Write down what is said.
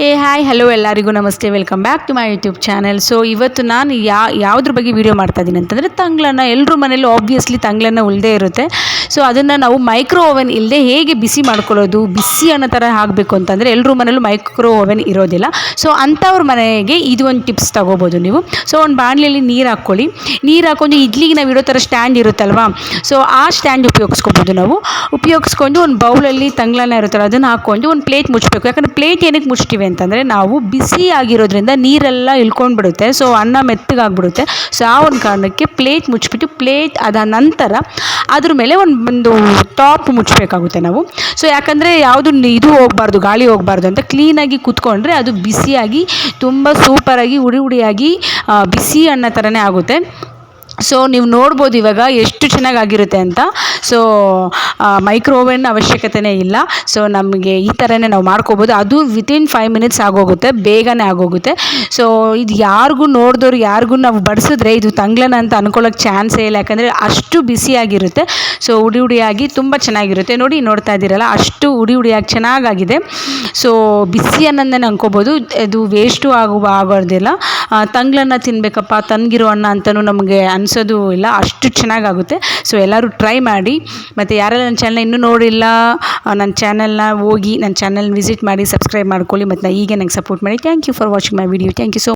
ಹೇ hi hello ಎಲ್ಲರಿಗೂ. ನಮಸ್ತೆ. Welcome back to my YouTube channel so ಇವತ್ತು ನಾನು ಯಾ, ಯಾವುದ್ರ ಬಗ್ಗೆ ವೀಡಿಯೋ ಮಾಡ್ತಾ ಇದ್ದೀನಿ ಅಂತಂದರೆ ತಂಗ್ಳನ್ನು. ಎಲ್ಲರೂ ಮನೇಲಿ ಆಬ್ವಿಯಸ್ಲಿ ತಂಗ್ಳನ್ನು ಉಳ್ದೇ ಇರುತ್ತೆ. ಸೊ ಅದನ್ನು ನಾವು ಮೈಕ್ರೋ ಓವೆನ್ ಇಲ್ಲದೆ ಹೇಗೆ ಬಿಸಿ ಮಾಡ್ಕೊಳ್ಳೋದು, ಬಿಸಿ ಅನ್ನೋ ಥರ ಆಗಬೇಕು ಅಂತಂದರೆ ಎಲ್ಲರೂ ಮನೇಲೂ ಮೈಕ್ರೋ ಓವೆನ್ ಇರೋದಿಲ್ಲ. ಸೊ ಅಂಥವ್ರ ಮನೆಗೆ ಇದು ಒಂದು ಟಿಪ್ಸ್ ತೊಗೋಬೋದು ನೀವು. ಸೊ ಒಂದು ಬಾಣಲೆಯಲ್ಲಿ ನೀರು ಹಾಕ್ಕೊಳ್ಳಿ. ನೀರು ಹಾಕ್ಕೊಂಡು ಇಡ್ಲಿಗೆ ನಾವು ಇಡೋ ಥರ ಸ್ಟ್ಯಾಂಡ್ ಇರುತ್ತಲ್ವಾ? ಸೊ ಆ ಸ್ಟ್ಯಾಂಡ್ ಉಪಯೋಗಿಸ್ಕೊಬೋದು ನಾವು. ಉಪಯೋಗಿಸ್ಕೊಂಡು ಒಂದು ಬೌಲಲ್ಲಿ ತಂಗ್ಳನ್ನ ಇರುತ್ತಲ್ಲ, ಅದನ್ನು ಹಾಕ್ಕೊಂಡು ಒಂದು ಪ್ಲೇಟ್ ಮುಚ್ಚಬೇಕು ಯಾಕಂದರೆ ಪ್ಲೇಟ್ ಏನಕ್ಕೆ ಮುಚ್ತೀವಿ ಅಂತಂದರೆ ನಾವು ಬಿಸಿ ಆಗಿರೋದ್ರಿಂದ ನೀರೆಲ್ಲ ಇಳ್ಕೊಂಡು ಬಿಡುತ್ತೆ ಸೊ ಅನ್ನ ಮೆತ್ತಗಾಗ್ಬಿಡುತ್ತೆ. ಸೊ ಆ ಒಂದು ಕಾರಣಕ್ಕೆ ಪ್ಲೇಟ್ ಮುಚ್ಚಿಬಿಟ್ಟು ಪ್ಲೇಟ್ ಅದ ನಂತರ ಅದ್ರ ಮೇಲೆ ಒಂದು ಒಂದು ಟಾಪ್ ಮುಚ್ಚಬೇಕಾಗುತ್ತೆ ನಾವು. ಸೊ ಯಾಕಂದರೆ ಯಾವುದು ಇದು ಹೋಗಬಾರ್ದು, ಗಾಳಿ ಹೋಗಬಾರ್ದು ಅಂತ ಕ್ಲೀನಾಗಿ ಕುತ್ಕೊಂಡ್ರೆ ಅದು ಬಿಸಿಯಾಗಿ ತುಂಬ ಸೂಪರಾಗಿ ಉಡಿ ಉಡಿಯಾಗಿ ಬಿಸಿ ಅನ್ನ ಥರನೇ ಆಗುತ್ತೆ. ಸೊ ನೀವು ನೋಡ್ಬೋದು ಇವಾಗ ಎಷ್ಟು ಚೆನ್ನಾಗಾಗಿರುತ್ತೆ ಅಂತ. ಸೊ ಮೈಕ್ರೋ ಓವೆನ್ ಅವಶ್ಯಕತೆನೇ ಇಲ್ಲ. ಸೊ ನಮಗೆ ಈ ಥರನೇ ನಾವು ಮಾಡ್ಕೋಬೋದು. ಅದು ವಿತಿನ್ ಫೈವ್ ಮಿನಿಟ್ಸ್ ಆಗೋಗುತ್ತೆ. ಬೇಗನೆ ಆಗೋಗುತ್ತೆ. ಸೊ ಇದು ಯಾರಿಗೂ ನೋಡಿದವ್ರು, ಯಾರಿಗೂ ನಾವು ಬಡಿಸಿದ್ರೆ ಇದು ತಂಗ್ಲನ ಅಂತ ಅನ್ಕೊಳ್ಳೋಕ್ಕೆ ಚಾನ್ಸೇ ಇಲ್ಲ. ಯಾಕಂದರೆ ಅಷ್ಟು ಬಿಸಿಯಾಗಿರುತ್ತೆ ಸೊ ಉಡಿ ಉಡಿಯಾಗಿ ತುಂಬ ಚೆನ್ನಾಗಿರುತ್ತೆ. ನೋಡಿ, ನೋಡ್ತಾ ಇದ್ದೀರಲ್ಲ, ಅಷ್ಟು ಉಡಿ ಉಡಿಯಾಗಿ ಚೆನ್ನಾಗಾಗಿದೆ. ಸೊ ಬಿಸಿ ಅನ್ನೋದನ್ನೇ ಅನ್ಕೋಬೋದು. ಇದು ವೇಸ್ಟು ಆಗುವ ಆಗೋದಿಲ್ಲ. ತಂಗ್ಲನ್ನು ತಿನ್ನಬೇಕಪ್ಪ ತನ್ಗಿರೋ ಅನ್ನ ಅಂತಲೂ ನಮಗೆ ಅನಿಸೋದು ಇಲ್ಲ, ಅಷ್ಟು ಚೆನ್ನಾಗಾಗುತ್ತೆ. ಸೊ ಎಲ್ಲರೂ ಟ್ರೈ ಮಾಡಿ. ಮತ್ತು ಯಾರೆಲ್ಲ ನನ್ನ ಚಾನಲ್ ಇನ್ನೂ ನೋಡಿಲ್ಲ ನನ್ನ ಚಾನಲ್ನ ಹೋಗಿ, ನನ್ನ ಚಾನಲ್ ವಿಸಿಟ್ ಮಾಡಿ ಸಬ್ಸ್ಕ್ರೈಬ್ ಮಾಡ್ಕೊಳ್ಳಿ. ಮತ್ತು ನಾ ಹೀಗೆ ನಂಗೆ ಸಪೋರ್ಟ್ ಮಾಡಿ. Thank you for watching my video thank you so